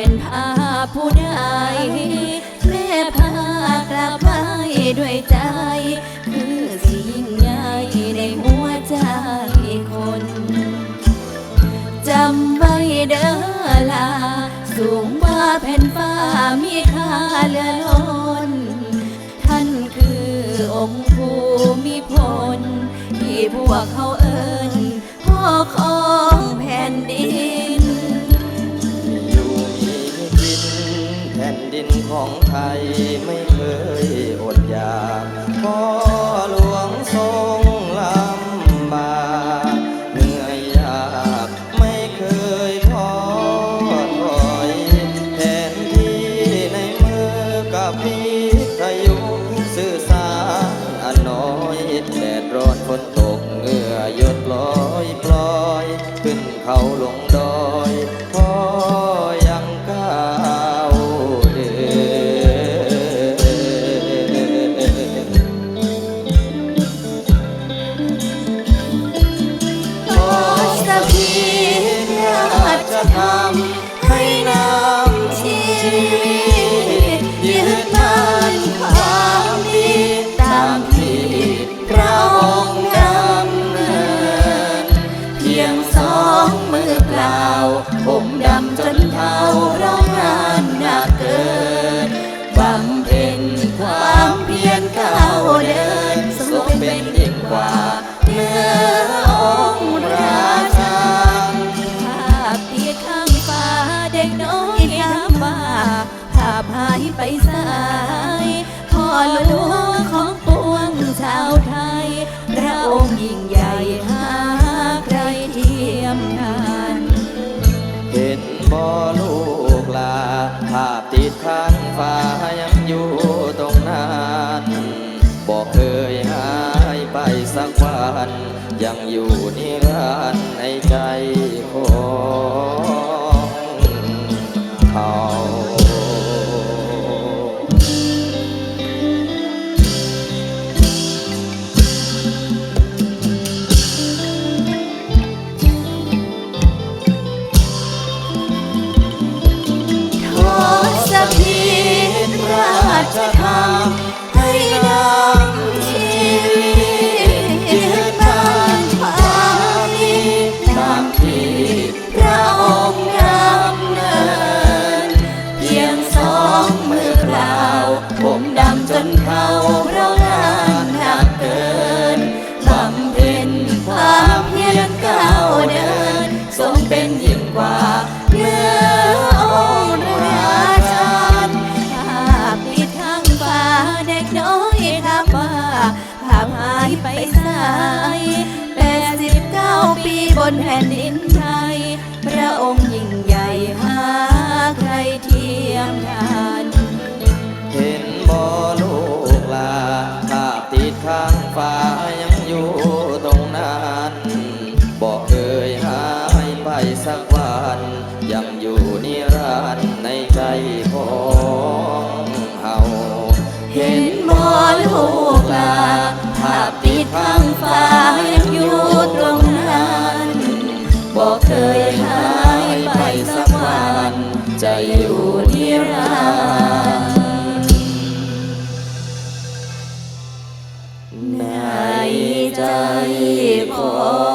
เป็นภาพผู้ใดแม่พากลับไปด้วยใจ คือสิ่งใหญ่ในหัวใจคนจำไว้เด้อลา สูงว่าแผ่นฟ้ามีค่าเหลือล้น ท่านคือองค์ภูมิพล ที่พวกเขาเอิญพ่อขอ ไทยไม่ ราชธรรมให้น้ำชีวิตยึดมันความดีตามที่พระองค์ดำเนินเพียงสองมือเปล่า ผมดำจนเทาเร ฟ้ายังอยู่ตรงนั้นบอกเคยหายไปสักวัน ยังอยู่นิรันดร์ในใจคอ ไปสายแปดสิบเก้าปีบนแผ่นดินไทย พระองค์ยิ่งใหญ่หาใครเทียมทันเห็นบ่ลูกลาภาพติดข้างฟ้ายังอยู่ตรงนั้นบอกเคยหายไปสักวันยังอยู่นิรันดร์ในใจของเฮาเห็นบ่ลูกลา ภาพติดทางฟ้ายังอยู่ตรงนั้นบอกเคยหายไปสักวันจะอยู่นิรันดร์ในใจขอ